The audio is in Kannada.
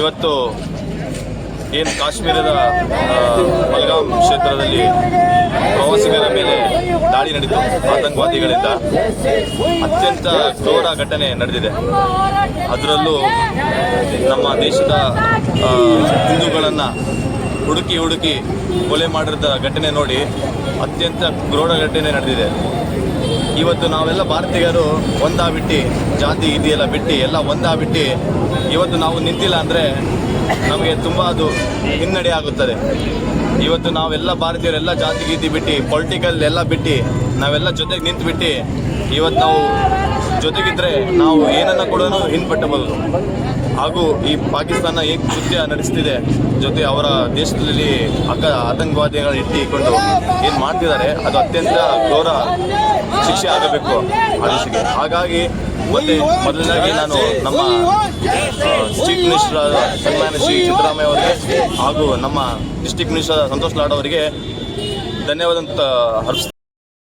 ಇವತ್ತು ಏನು ಕಾಶ್ಮೀರದ ಮಲ್ಗಾಂ ಕ್ಷೇತ್ರದಲ್ಲಿ ಪ್ರವಾಸಿಗರ ಮೇಲೆ ದಾಳಿ ನಡೆಯಿತು ಆತಂಕವಾದಿಗಳಿಂದ ಅತ್ಯಂತ ಘೋರ ಘಟನೆ ನಡೆದಿದೆ. ಅದರಲ್ಲೂ ನಮ್ಮ ದೇಶದ ಹಿಂದೂಗಳನ್ನು ಹುಡುಕಿ ಹುಡುಕಿ ಕೊಲೆ ಮಾಡಿದ ಘಟನೆ ನೋಡಿ ಅತ್ಯಂತ ಕ್ರೂರ ಘಟನೆ ನಡೆದಿದೆ. ಇವತ್ತು ನಾವೆಲ್ಲ ಭಾರತೀಯರು ಒಂದಾಗ್ಬಿಟ್ಟು ಜಾತಿ, ಇದೆಯೆಲ್ಲ ಬಿಟ್ಟು, ಎಲ್ಲ ಒಂದಾಗ್ಬಿಟ್ಟು ಇವತ್ತು ನಾವು ನಿಂತಿಲ್ಲ ಅಂದರೆ ನಮಗೆ ತುಂಬ ಅದು ಹಿನ್ನಡೆ ಆಗುತ್ತದೆ. ಇವತ್ತು ನಾವೆಲ್ಲ ಭಾರತೀಯರೆಲ್ಲ ಜಾತಿ, ಗೀತಿ ಬಿಟ್ಟು ಪೊಲಿಟಿಕಲ್ ಎಲ್ಲ ಬಿಟ್ಟು, ನಾವೆಲ್ಲ ಜೊತೆಗೆ ನಿಂತುಬಿಟ್ಟು, ಇವತ್ತು ನಾವು ಜೊತೆಗಿದ್ದರೆ ನಾವು ಏನನ್ನ ಕೂಡ ಹಿಂಪಟ್ಟಬಹುದು. ಹಾಗೂ ಈ ಪಾಕಿಸ್ತಾನ ಏನು ಕೃತ್ಯ ನಡೆಸ್ತಿದೆ, ಜೊತೆ ಅವರ ದೇಶದಲ್ಲಿ ಅಕ ಆತಂಕವಾದಿಗಳು ಇಟ್ಟಿಕೊಂಡು ಏನು ಮಾಡ್ತಿದ್ದಾರೆ, ಅದು ಅತ್ಯಂತ ಘೋರ ಶಿಕ್ಷೆ ಆಗಬೇಕು ಅನಿಸಿಕೆ ಹಾಗಾಗಿ ಮತ್ತೆ ಮೊದಲನೇದಾಗಿ ನಾನು ನಮ್ಮ ಚೀಫ್ ಮಿನಿಸ್ಟರ್ ಸನ್ಮಾನ್ಯ ಶ್ರೀ ಸಿದ್ದರಾಮಯ್ಯ ಅವರಿಗೆ ಹಾಗೂ ನಮ್ಮ ಡಿಸ್ಟಿಕ್ ಮಿನಿಸ್ಟರ್ ಸಂತೋಷ್ ಲಾಡ್ ಅವರಿಗೆ ಧನ್ಯವಾದ ಅಂತ ಅರ್ಪಿಸ್ತೀನಿ